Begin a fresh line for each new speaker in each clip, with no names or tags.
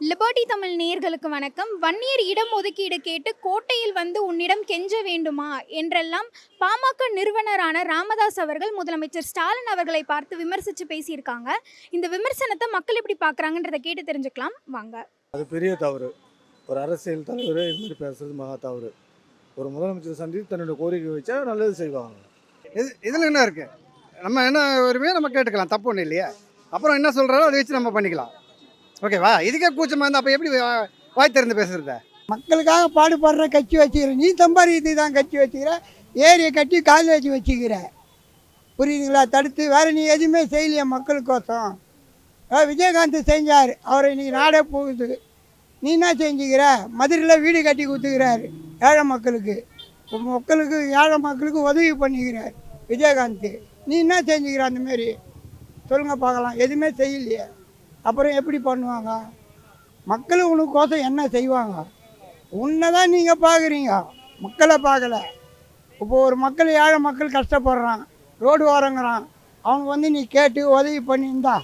Liberty Tamil நேயர்களுக்கு வணக்கம். வன்னியர் இடம் ஒதுக்கீடு கேட்டு கோட்டையில் வந்து உன்னிடம் கெஞ்ச வேண்டுமா? என்றெல்லாம் பாமக நிறுவனரான ராமதாஸ் அவர்கள் முதலமைச்சர் ஸ்டாலின் அவர்களை பார்த்து விமர்சித்து பேசியிருக்காங்க. இந்த விமர்சனத்தை மக்கள் எப்படி பார்க்குறாங்கன்றதை கேட்டு தெரிஞ்சுக்கலாம். வாங்க.
அது பெரிய தவறு. ஒரு அரசியல் தலைவர் இது மாதிரி பேசுறது மகா தவறு. ஒரு முதலமைச்சர் சந்தித்து தன்னுடைய கோரிக்கை வச்சா நல்லது செய்வாங்க.
இது இதில் என்ன இருக்குது நம்ம என்ன வருமே நம்ம கேட்டுக்கலாம். தப்பு ஒன்றும் இல்லையா. அப்புறம் என்ன சொல்கிறாரோ அதை வச்சு நம்ம பண்ணிக்கலாம். ஓகேவா? இதுக்கே கூச்சமாக இருந்தால் அப்போ எப்படி வாய் திறந்து பேசுகிறத
மக்களுக்காக பாடுபடுற கட்சி வச்சுக்கிற நீ சம்பாதித்து தான் கட்சி வச்சுக்கிற ஏரியை கட்டி காலேஜ் வச்சுக்கிற. புரியுதுங்களா? தடுத்து வேறு நீ எதுவுமே செய்யலையா மக்களுக்கோசம். விஜயகாந்த் செஞ்சார். அவரை இன்றைக்கி நாடே போகுது. நீ என்ன செஞ்சுக்கிற? மதுரையில் வீடு கட்டி கொடுத்துக்கிறாரு ஏழை மக்களுக்கு. மக்களுக்கு ஏழை மக்களுக்கு உதவி பண்ணிக்கிறார் விஜயகாந்த். நீ என்ன செஞ்சுக்கிற அந்த சொல்லுங்கள் பார்க்கலாம். எதுவுமே செய்யலையே. அப்புறம் எப்படி பண்ணுவாங்க? மக்கள் உனக்கோசம் என்ன செய்வாங்க? உன்னை தான் நீங்கள் பார்க்குறீங்க மக்களை பார்க்கல இப்போ ஒரு மக்கள் ஏழை மக்கள் கஷ்டப்படுறான். ரோடு ஓரங்கிறான். அவங்க வந்து நீ கேட்டு உதவி பண்ணியிருந்தா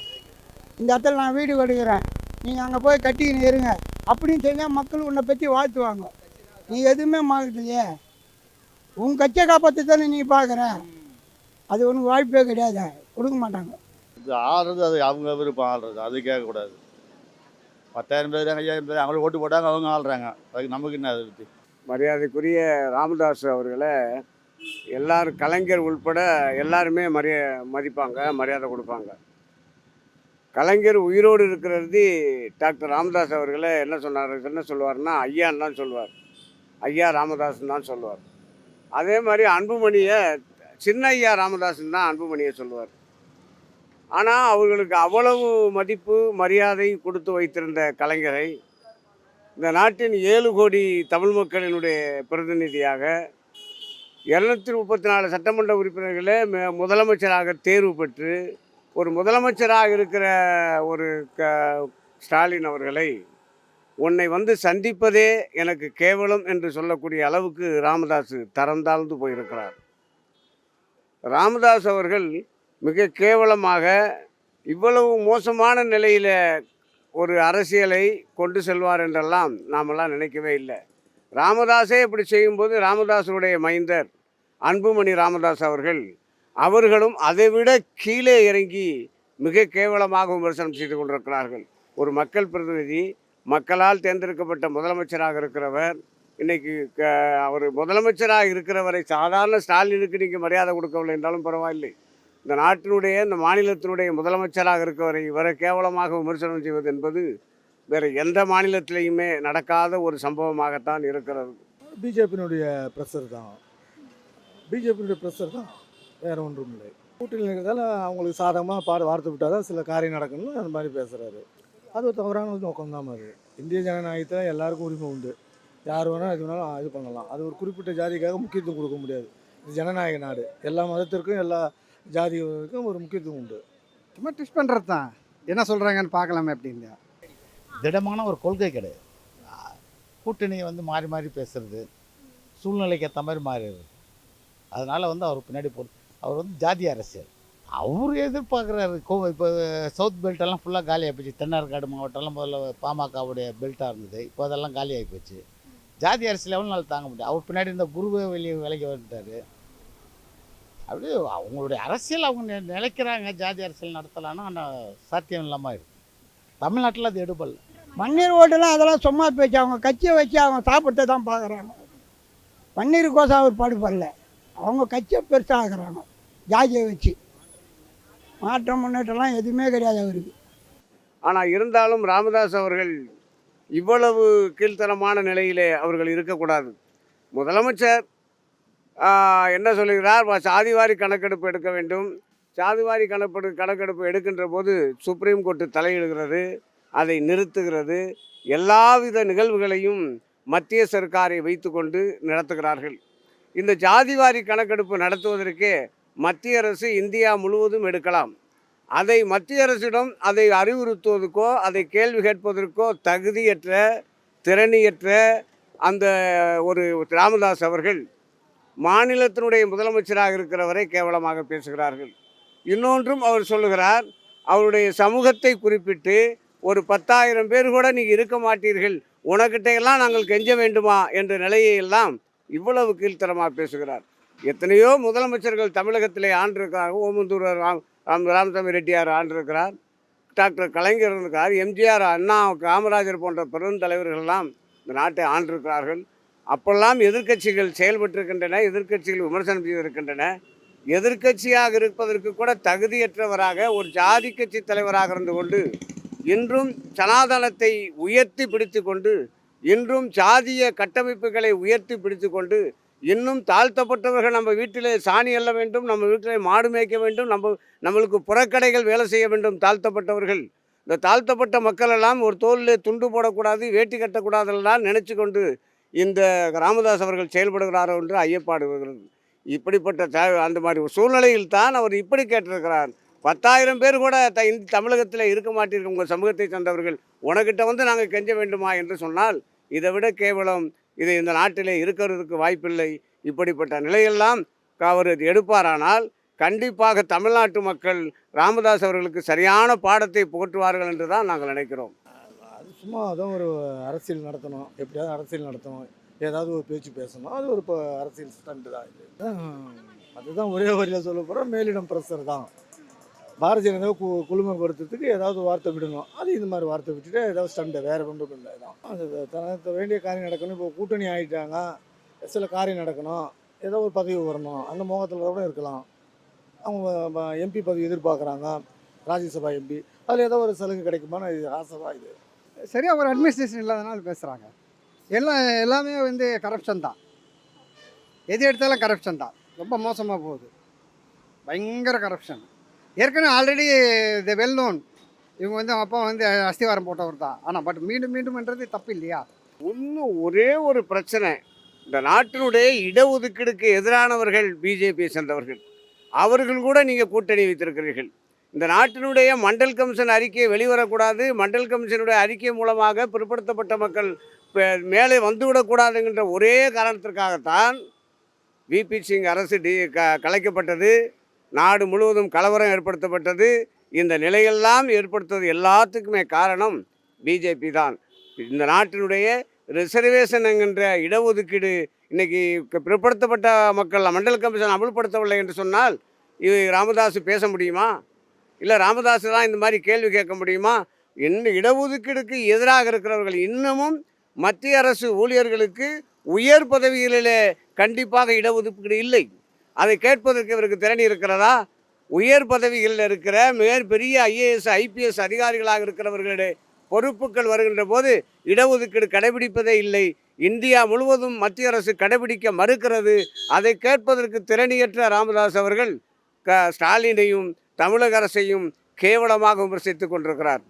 இந்த இடத்துல நான் வீடு கட்டுக்கிறேன் நீங்கள் அங்கே போய் கட்டிக்கின்னு இருங்க. அப்படின்னு செஞ்சால் மக்கள் உன்னை பற்றி வாழ்த்துவாங்க. நீ எதுவுமே மாறலையே. உன் கட்சியை காப்பாற்றி தானே நீ பார்க்குற அது உனக்கு வாய்ப்பே கிடையாது. கொடுக்க மாட்டாங்க.
இது ஆடுறது அது அவங்க விருப்பம் ஆடுறது அது கேட்கக்கூடாது. பத்தாயிரம் பேர் ஐயாயிரம் பேர் அவங்களும் ஓட்டு போட்டாங்க அவங்க ஆள்றாங்க அதுக்கு நமக்கு என்ன அதை பற்றி
மரியாதைக்குரிய ராமதாஸ் அவர்களை எல்லாரும் கலைஞர் உள்பட எல்லாருமே மரிய மதிப்பாங்க மரியாதை கொடுப்பாங்க. கலைஞர் உயிரோடு இருக்கிறது டாக்டர் ராமதாஸ் அவர்களை என்ன சொன்னார் என்ன சொல்லுவார்னா ஐயான்னு தான் சொல்லுவார். ஐயா ராமதாஸ்ன்னு தான் சொல்லுவார். அதே மாதிரி அன்புமணியை சின்ன ஐயா ராமதாஸ்ன்னு தான் அன்புமணியை சொல்லுவார். ஆனால் அவர்களுக்கு அவ்வளவு மதிப்பு மரியாதை கொடுத்து வைத்திருந்த கலைஞரை இந்த நாட்டின் ஏழு கோடி தமிழ் மக்களினுடைய பிரதிநிதியாக இரநூத்தி முப்பத்தி நாலு சட்டமன்ற உறுப்பினர்களே மே முதலமைச்சராக தேர்வு பெற்று ஒரு முதலமைச்சராக இருக்கிற ஒரு க ஸ்டாலின் அவர்களை உன்னை வந்து சந்திப்பதே எனக்கு கேவலம் என்று சொல்லக்கூடிய அளவுக்கு ராமதாஸ் தரம் தாழ்ந்து போயிருக்கிறார். ராமதாஸ் அவர்கள் மிக கேவலமாக இவ்வளவு மோசமான நிலையில் ஒரு அரசியலை கொண்டு செல்வார் என்றெல்லாம் நாமெல்லாம் நினைக்கவே இல்லை. ராமதாஸே இப்படி செய்யும்போது ராமதாஸருடைய மைந்தர் அன்புமணி ராமதாஸ் அவர்கள் அவர்களும் அதைவிட கீழே இறங்கி மிக கேவலமாக விமர்சனம் செய்து கொண்டிருக்கிறார்கள். ஒரு மக்கள் பிரதிநிதி மக்களால் தேர்ந்தெடுக்கப்பட்ட முதலமைச்சராக இருக்கிறவர் இன்றைக்கி க- அவர் முதலமைச்சராக இருக்கிறவரை சாதாரண ஸ்டாலினுக்கு நீங்கள் மரியாதை கொடுக்கவில்லை என்றாலும் பரவாயில்லை. இந்த நாட்டினுடைய இந்த மாநிலத்தினுடைய முதலமைச்சராக இருக்கவரை இவரை கேவலமாக விமர்சனம் செய்வது என்பது வேறு எந்த மாநிலத்திலையுமே நடக்காத ஒரு சம்பவமாகத்தான் இருக்கிறது.
பிஜேபியினுடைய ப்ரெஷர் தான். பிஜேபியினுடைய ப்ரெஷர் தான். வேறு ஒன்றும் இல்லை. கூட்டணியில் இருக்கிறதால அவங்களுக்கு சாதகமாக பாடு வார்த்தை விட்டால் தான் சில காரியம் நடக்கணும்னு அந்த மாதிரி பேசுகிறாரு அது ஒரு தவறான ஒரு நோக்கம் தான் அது. இந்திய ஜனநாயகத்தில் எல்லாருக்கும் உரிமை உண்டு. யார் வேணால் எது வேணாலும் இது பண்ணலாம். அது ஒரு குறிப்பிட்ட ஜாதிக்காக முக்கியத்துவம் கொடுக்க முடியாது. இது ஜனநாயக நாடு. எல்லா மதத்திற்கும் எல்லா ஜாதிகளுக்கும் ஒரு முக்கியத்துவம் உண்டு.
சும்மா ட்விஸ்ட் பண்ணுறது தான் என்ன சொல்கிறாங்கன்னு பார்க்கலாமே அப்படின்னு
திடமான ஒரு கொள்கை கிடையாது. கூட்டணியை வந்து மாறி மாறி பேசுறது சூழ்நிலைக்கு ஏற்ற மாதிரி மாறிடுது அதனால் வந்து அவர் பின்னாடி போ அவர் வந்து ஜாதி அரசியல். அவர் எதிர்பார்க்குறாரு. கோ இப்போ சவுத் பெல்ட் எல்லாம் ஃபுல்லாக காலியாகி போச்சு தென்னார்காடு மாவட்டம்லாம் முதல்ல பாமகவுடைய பெல்ட்டாக இருந்தது. இப்போ அதெல்லாம் காலியாகி போச்சு ஜாதி அரசியல் எவ்வளோ நாள் தாங்க முடியும்? அவர் பின்னாடி இந்த குருவை வெளியே விலைக்கு வந்துட்டார். அப்படியே அவங்களுடைய அரசியல் அவங்க நிலைக்கிறாங்க ஜாதி அரசியல் நடத்தலான்னா ஆனால் சாத்தியம் இல்லாமல் இருக்கு தமிழ்நாட்டில் அது எடுபடல.
பன்னீர் ஓட்டெல்லாம் அதெல்லாம் சும்மா பேச்சு. அவங்க கட்சியை வச்சு அவங்க சாப்பிட்டு தான் பார்க்குறாங்க. பன்னீருக்கோசம் அவர் பாடுபடல. அவங்க கட்சியை பெருசாகிறாங்க ஜாதியை வச்சு. மாற்றம் முன்னேற்றம்லாம் எதுவுமே கிடையாது அவருக்கு.
ஆனால் இருந்தாலும் ராமதாஸ் அவர்கள் இவ்வளவு கீழ்த்தரமான நிலையிலே அவர்கள் இருக்கக்கூடாது. முதலமைச்சர் என்ன சொல்லுகிறார்? சாதிவாரி கணக்கெடுப்பு எடுக்க வேண்டும். சாதிவாரி கணக்கெடு கணக்கெடுப்பு எடுக்கின்ற போது சுப்ரீம் கோர்ட்டு தலையிடுகிறது அதை நிறுத்துகிறது. எல்லாவித நிகழ்வுகளையும் மத்திய சர்க்காரை வைத்துக்கொண்டு நடத்துகிறார்கள். இந்த ஜாதிவாரி கணக்கெடுப்பு நடத்துவதற்கே மத்திய அரசு இந்தியா முழுவதும் எடுக்கலாம். அதை மத்திய அரசிடம் அதை அறிவுறுத்துவதற்கோ அதை கேள்வி கேட்பதற்கோ தகுதியற்ற திறனியற்ற அந்த ஒரு ராமதாஸ் அவர்கள் மாநிலத்தினுடைய முதலமைச்சராக இருக்கிறவரை கேவலமாக பேசுகிறார்கள். இன்னொன்றும் அவர் சொல்லுகிறார் அவருடைய சமூகத்தை குறிப்பிட்டு ஒரு பத்தாயிரம் பேர் கூட நீங்கள் இருக்க மாட்டீர்கள் உனக்கிட்டையெல்லாம் நாங்கள் கெஞ்ச வேண்டுமா என்ற நிலையை எல்லாம் இவ்வளவு கீழ்த்தரமாக பேசுகிறார். எத்தனையோ முதலமைச்சர்கள் தமிழகத்திலே ஆண்டிருக்கிறார் ஓமந்தூர் ராம் ராம் ராமசாமி ரெட்டியார் ஆண்டிருக்கிறார் டாக்டர் கலைஞர் இருக்கிறார் எம்ஜிஆர் அண்ணா காமராஜர் போன்ற பெருந்தலைவர்கள்லாம் இந்த நாட்டை ஆண்டிருக்கிறார்கள். அப்பெல்லாம் எதிர்க்கட்சிகள் செயல்பட்டிருக்கின்றன எதிர்க்கட்சிகள் விமர்சனம் செய்திருக்கின்றன. எதிர்க்கட்சியாக இருப்பதற்கு கூட தகுதியற்றவராக ஒரு ஜாதி கட்சி தலைவராக இருந்து கொண்டு இன்றும் சனாதனத்தை உயர்த்தி பிடித்து கொண்டு இன்றும் சாதிய கட்டமைப்புகளை உயர்த்தி பிடித்து கொண்டு இன்னும் தாழ்த்தப்பட்டவர்கள் நம்ம வீட்டிலே சாணி அள்ள வேண்டும் நம்ம வீட்டிலே மாடு மேய்க்க வேண்டும் நம்ம நம்மளுக்கு புறக்கடைகள் வேலை செய்ய வேண்டும் தாழ்த்தப்பட்டவர்கள். இந்த தாழ்த்தப்பட்ட மக்கள் எல்லாம் ஒரு தோலில் துண்டு போடக்கூடாது வேட்டி கட்டக்கூடாதெல்லாம் நினச்சி கொண்டு இந்த ராமதாஸ் அவர்கள் செயல்படுகிறாரோ என்று ஐயப்பாடு இப்படிப்பட்ட த அந்த மாதிரி ஒரு சூழ்நிலையில் தான் அவர் இப்படி கேட்டிருக்கிறார். பத்தாயிரம் பேர் கூட த இந்த தமிழகத்தில் இருக்க மாட்டீர்கள். உங்கள் சமூகத்தை சேர்ந்தவர்கள். உனக்கிட்ட வந்து நாங்கள் கெஞ்ச வேண்டுமா என்று சொன்னால் இதை விட கேவலம். இது இந்த நாட்டிலே இருக்கிறதுக்கு வாய்ப்பில்லை. இப்படிப்பட்ட நிலையெல்லாம் அவர் எடுப்பாரானால் கண்டிப்பாக தமிழ்நாட்டு மக்கள் ராமதாஸ் அவர்களுக்கு சரியான பாடத்தை புகட்டுவார்கள் என்று தான் நாங்கள் நினைக்கிறோம்.
சும்மா அதான் ஒரு அரசியல் நடத்தணும். எப்படியாவது அரசியல் நடத்தணும். ஏதாவது ஒரு பேச்சு பேசணும். அது ஒரு இப்போ அரசியல் ஸ்டண்ட்டு தான் இது. அதுதான் ஒரே வரியில் சொல்ல போகிறோம் மேலிடம் ப்ரெஷர் தான். பாரதிய ஜனதா கு குழுமைப்படுத்துறதுக்கு ஏதாவது வார்த்தை விடணும். அது இந்த மாதிரி வார்த்தை விட்டுட்டு ஏதாவது ஸ்டண்டு வேறு ஒன்றும் இல்லை தான் அது தனக்கு வேண்டிய காரியம் நடக்கணும். இப்போ கூட்டணி ஆகிட்டாங்க சில காரியம் நடக்கணும். ஏதோ ஒரு பதவி வரணும். அந்த மோகத்தில் கூட இருக்கலாம். அவங்க எம்பி பதவி எதிர்பார்க்குறாங்க. ராஜ்யசபா எம்பி அதில் ஏதோ ஒரு சலுகை கிடைக்குமான இது ஆசை தான் இது.
சரியாக ஒரு அட்மினிஸ்ட்ரேஷன் இல்லாதனால பேசுகிறாங்க எல்லாம் எல்லாமே வந்து கரப்ஷன் தான். எது எடுத்தாலும் கரப்ஷன் தான். ரொம்ப மோசமாக போகுது. பயங்கர கரப்ஷன் ஏற்கனவே ஆல்ரெடி த வெல் நோன் இவங்க வந்து அப்பா வந்து அஸ்திவாரம் போட்டவர் தான். ஆனால் பட் மீண்டும் மீண்டும்ன்றது தப்பு இல்லையா?
ஒன்றும் ஒரே ஒரு பிரச்சனை. இந்த நாட்டினுடைய இடஒதுக்கீடுக்கு எதிரானவர்கள் பிஜேபியை சேர்ந்தவர்கள். அவர்கள் கூட நீங்கள் கூட்டணி வைத்திருக்கிறீர்கள். இந்த நாட்டினுடைய மண்டல் கமிஷன் அறிக்கை வெளிவரக்கூடாது மண்டல் கமிஷனுடைய அறிக்கை மூலமாக பிற்படுத்தப்பட்ட மக்கள் இப்போ மேலே வந்துவிடக்கூடாதுங்கிற ஒரே காரணத்திற்காகத்தான் விபி சிங் அரசு டி க கலைக்கப்பட்டது. நாடு முழுவதும் கலவரம் ஏற்படுத்தப்பட்டது. இந்த நிலையெல்லாம் ஏற்படுத்துவது எல்லாத்துக்குமே காரணம் பிஜேபி தான். இந்த நாட்டினுடைய ரிசர்வேஷன் என்கின்ற இடஒதுக்கீடு இன்றைக்கி பிற்படுத்தப்பட்ட மக்கள் மண்டல் கமிஷன் அமல்படுத்தவில்லை என்று சொன்னால் இது ராமதாஸ் பேச முடியுமா? இல்லை ராமதாஸ் தான் இந்த மாதிரி கேள்வி கேட்க முடியுமா? இன்னும் இடஒதுக்கீடுக்கு எதிராக இருக்கிறவர்கள் இன்னமும் மத்திய அரசு ஊழியர்களுக்கு உயர் பதவிகளிலே கண்டிப்பாக இடஒதுக்கீடு இல்லை. அதை கேட்பதற்கு இவருக்கு திறன் இருக்கிறதா? உயர் பதவிகளில் இருக்கிற மிகப்பெரிய ஐஏஎஸ் ஐபிஎஸ் அதிகாரிகளாக இருக்கிறவர்களுடைய பொறுப்புகள் வருகின்ற போது இடஒதுக்கீடு கடைபிடிப்பதே இல்லை. இந்தியா முழுவதும் மத்திய அரசு கடைபிடிக்க மறுக்கிறது. அதை கேட்பதற்கு திறனியற்ற ராமதாஸ் அவர்கள் க ஸ்டாலினையும் தமிழக அரசையும் கேவலமாக விமர்சித்துக் கொண்டிருக்கிறார்.